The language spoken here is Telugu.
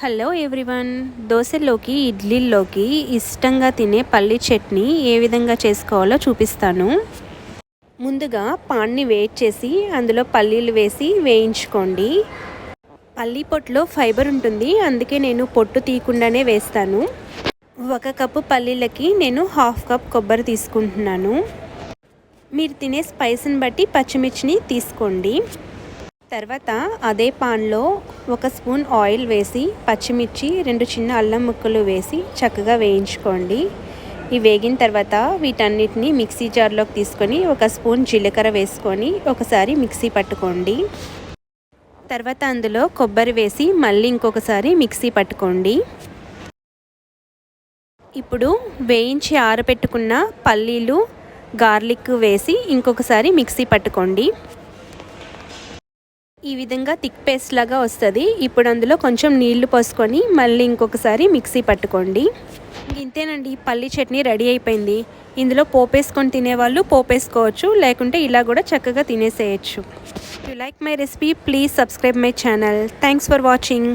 Hello everyone. దోశల్లోకి ఇడ్లీల్లోకి ఇష్టంగా తినే పల్లి చట్నీ ఏ విధంగా చేసుకోవాలో చూపిస్తాను. ముందుగా పాన్ని వేట్ చేసి అందులో పల్లీలు వేసి వేయించుకోండి. పల్లి పొట్టులో ఫైబర్ ఉంటుంది అందుకే నేను పొట్టు తీయకుండానే వేస్తాను. ఒక కప్పు పల్లీలకి నేను హాఫ్ కప్ కొబ్బరి తీసుకుంటున్నాను. మీరు తినే స్పైస్ని బట్టి పచ్చిమిర్చిని తీసుకోండి. తర్వాత అదే పాన్లో ఒక స్పూన్ ఆయిల్ వేసి పచ్చిమిర్చి రెండు చిన్న అల్లం ముక్కలు వేసి చక్కగా వేయించుకోండి. ఇవి వేగిన తర్వాత వీటన్నిటిని మిక్సీ జార్లోకి తీసుకొని ఒక స్పూన్ జీలకర్ర వేసుకొని ఒకసారి మిక్సీ పట్టుకోండి. తర్వాత అందులో కొబ్బరి వేసి మళ్ళీ ఇంకొకసారి మిక్సీ పట్టుకోండి. ఇప్పుడు వేయించి ఆరబెట్టుకున్న పల్లీలు గార్లిక్ వేసి ఇంకొకసారి మిక్సీ పట్టుకోండి. ఈ విధంగా థిక్ పేస్ట్ లాగా వస్తుంది. ఇప్పుడు అందులో కొంచెం నీళ్ళు పోసుకొని మళ్ళీ ఇంకొకసారి మిక్సీ పట్టుకోండి. ఇంతేనండి పల్లి చట్నీ రెడీ అయిపోయింది. ఇందులో పోపేసుకొని తినేవాళ్ళు పోపేసుకోవచ్చు లేకుంటే ఇలా కూడా చక్కగా తినేసేయచ్చు. You like my recipe please subscribe my channel thanks for watching